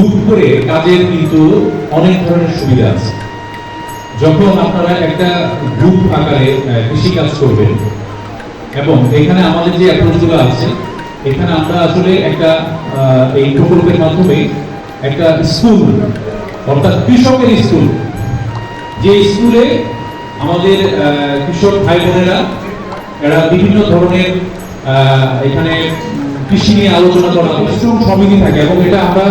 Group করে কাজের কিন্তু অনেক ধরনের সুবিধা আছে। যখন আপনারা একটা গ্রুপ আকারে কৃষি কাজ করবেন, এবং এখানে আমাদের যে অ্যাপ্রোচগুলো আছে, এখানে আমরা আসলে একটা এই প্রকল্পের মাধ্যমে একটা স্কুল অর্থাৎ কৃষকের স্কুল যে স্কুলে আমাদের কৃষক ভাই বোনেরা এরা বিভিন্ন ধরনের এখানে কৃষি নিয়ে আলোচনা করা স্ট্রং সমিতি থাকে এবং এটা আমরা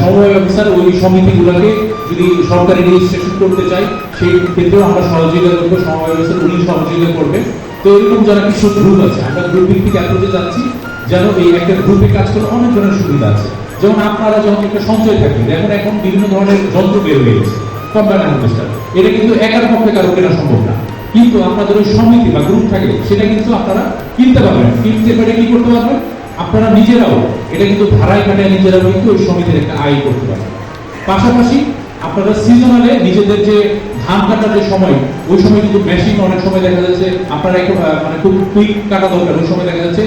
সমবায় অফিসার ওই সমিতিগুলোকে যদি সরকারি রেজিস্ট্রেশন করতে চাই, সেই ক্ষেত্রেও আমরা সহযোগিতা করব, সমবায় অফিসার উনি সহযোগিতা করবে তো এরকম যারা কৃষক গ্রুপ আছে, আমরা গ্রুপ ভিত্তিক অ্যাপ্রোচে যাচ্ছি, যেন এই একটা গ্রুপে কাজ করে অনেক ধরনের সুবিধা আছে। যেমন আপনারা যখন একটা সঞ্চয় থাকবেন এখন এখন বিভিন্ন ধরনের যন্ত্র বের হয়ে গেছে কম্বাইন হারভেস্টার এটা কিন্তু একার পক্ষে কারও কেনা সম্ভব না। কিন্তু আপনাদের ওই সমিতি বা গ্রুপ থাকে, সেটা কিন্তু আপনারা কিনতে পারবেন কিনতে পারে কি করতে পারবেন? আপনারা নিজেরাও, এটা কিন্তু ভাড়ায় কাটায় নিজেরাও কিন্তু ওই সমিতির একটা আয় করতে পারবেন পাশাপাশি আপনারা সিজনালে নিজেদের যে ধান কাটার যে সময়, ওই সময় কিন্তু মেশিন অনেক সময় দেখা যাচ্ছে, আপনারা একটু মানে খুব কুইক কাটা দরকার, ওই সময় দেখা যাচ্ছে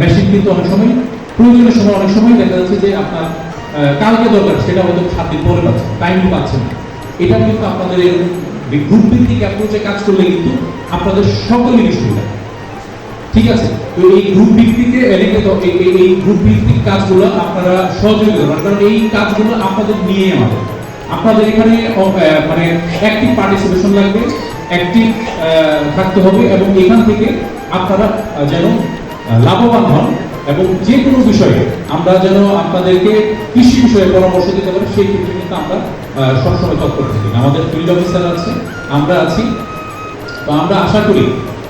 মেশিন কিন্তু অনেক সময়, প্রয়োজনের সময় অনেক সময় দেখা যাচ্ছে যে আপনার কালকে দরকার, সেটা হয়তো সাত দিন পরে পাচ্ছে টাইমই পাচ্ছেন না। এটা কিন্তু আপনাদের গ্রুপ ভিত্তিক অ্যাপ্রোচে কাজ করলে কিন্তু আপনাদের সকলেরই সুবিধা। ঠিক আছে? তো এই গ্রুপ ভিত্তিতে এই- এই- গ্রুপ ভিত্তিক কাজগুলো আপনারা সহযোগিতা করবেন। কারণ এই কাজগুলো আপনাদের নিয়ে আমাদের। আপনাদের এখানে মানে অ্যাক্টিভ পার্টিসিপেশন লাগবে অ্যাক্টিভ থাকতে হবে এবং এখান থেকে আপনারা যেন লাভবান হন এবং যে কোনো বিষয়ে আমরা যেন আপনাদেরকে কৃষি বিষয়ে পরামর্শ দিতে পারি, সেই ক্ষেত্রে কিন্তু আমরা সবসময় তৎপর থাকি। আমাদের ফিল্ড অফিসার আছে, আমরা আছি। তো আমরা আশা করি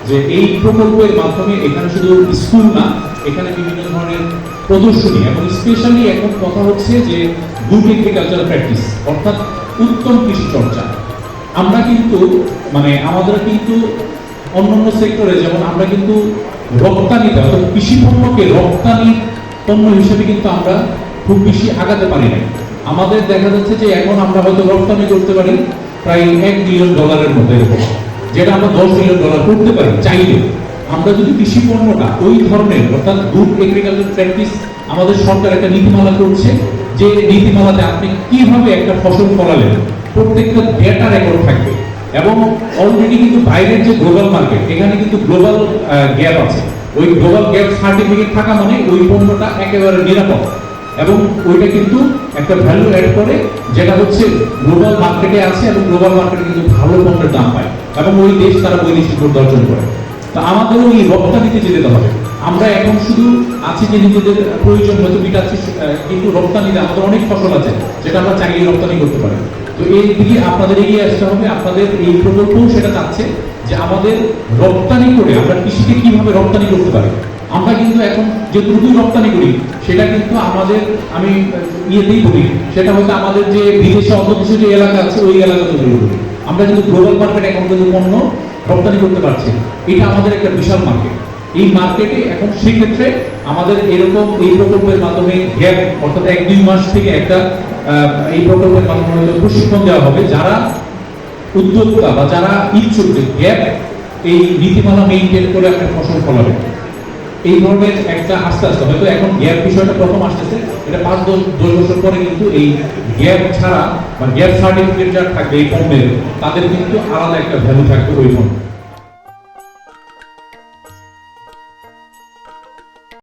যে এই প্রকল্পের মাধ্যমে এখানে শুধু স্কুল না, এখানে বিভিন্ন ধরনের প্রদর্শনী এবং স্পেশালি এখন কথা হচ্ছে যে গুড এগ্রিকালচার প্র্যাকটিস অর্থাৎ উত্তম কৃষি চর্চা। আমরা কিন্তু মানে আমাদের কিন্তু অন্যান্য সেক্টরে যেমন আমরা কিন্তু রপ্তানিতে অর্থাৎ কৃষি পণ্যকে রপ্তানি পণ্য হিসেবে কিন্তু আমরা খুব বেশি আগাতে পারি না আমাদের দেখা যাচ্ছে যে এখন আমরা হয়তো রপ্তানি করতে পারি প্রায় এক মিলিয়ন ডলারের মধ্যে এরকম। যেটা আমরা দশ মিলিয়ন ডলার করতে পারি, চাইলে। আমরা যদি কৃষি পণ্যটা ওই ধরনের, অর্থাৎ গুড এগ্রিকালচার প্র্যাকটিস আমাদের সরকার একটা নীতিমালা করছে, যে নীতিমালাতে আপনি কীভাবে একটা ফসল ফলালেন, প্রত্যেকটা ডেটা রেকর্ড থাকবে। এবং অলরেডি কিন্তু বাইরের যে গ্লোবাল মার্কেট এখানে কিন্তু গ্লোবাল গ্যাপ আছে। ওই গ্লোবাল গ্যাপ সার্টিফিকেট থাকা মানে ওই পণ্যটা একেবারে নিরাপদ। এবং ওইটা কিন্তু একটা ভ্যালু অ্যাড করে, যেটা হচ্ছে গ্লোবাল মার্কেটে আছে এবং গ্লোবাল মার্কেটে কিন্তু ভালো পণ্যের দাম পায় এবং ওই দেশ তারা বৈদেশিক মুদ্রা অর্জন করে। তা আমাদের ওই রপ্তানিতে যেতে হবে। আমরা এখন শুধু আছি যে নিজেদের প্রয়োজন হয়তো মিটাচ্ছি কিন্তু রপ্তানিতে আমাদের অনেক ফসল আছে, যেটা আমরা চাইলে রপ্তানি করতে পারি। তো এই দিকে আপনাদের এগিয়ে আসতে হবে। আপনাদের এই প্রকল্পও সেটা চাচ্ছে যে আমাদের রপ্তানি করে আমরা কৃষিকে কীভাবে রপ্তানি করতে পারি। আমরা কিন্তু এখন যে দ্রুতই রপ্তানি করি, সেটা কিন্তু আমাদের, আমি ইয়েতেই বলি, সেটা হচ্ছে আমাদের যে বিদেশে অন্য দেশে যে এলাকা আছে, ওই এলাকা তৈরি করি। আমরা কিন্তু গ্লোবাল মার্কেট এখন কিন্তু পণ্য রপ্তানি করতে পারছি এটা আমাদের একটা বিশাল মার্কেট এই মার্কেটে এখন সেক্ষেত্রে আমাদের এরকম এই প্রকল্পের মাধ্যমে গ্যাপ অর্থাৎ এক দুই মাস থেকে একটা এই প্রকল্পের মাধ্যমে প্রশিক্ষণ দেওয়া হবে যারা উদ্যোক্তা বা যারা ইচ্ছুক গ্যাপ এই নীতিমালা মেইনটেন করে একটা ফসল ফলাবে। এই ধরনের একটা আস্তে আস্তে, হয়তো এখন গ্যাপ বিষয়টা প্রথম আসতেছে, এটা পাঁচ দশ দশ বছর পরে কিন্তু এই গ্যাপ ছাড়া বা গ্যাপ সার্টিফিকেট যারা থাকবে এই পণ্যের তাদের কিন্তু আলাদা একটা ভ্যালু থাকবে ওই পণ্য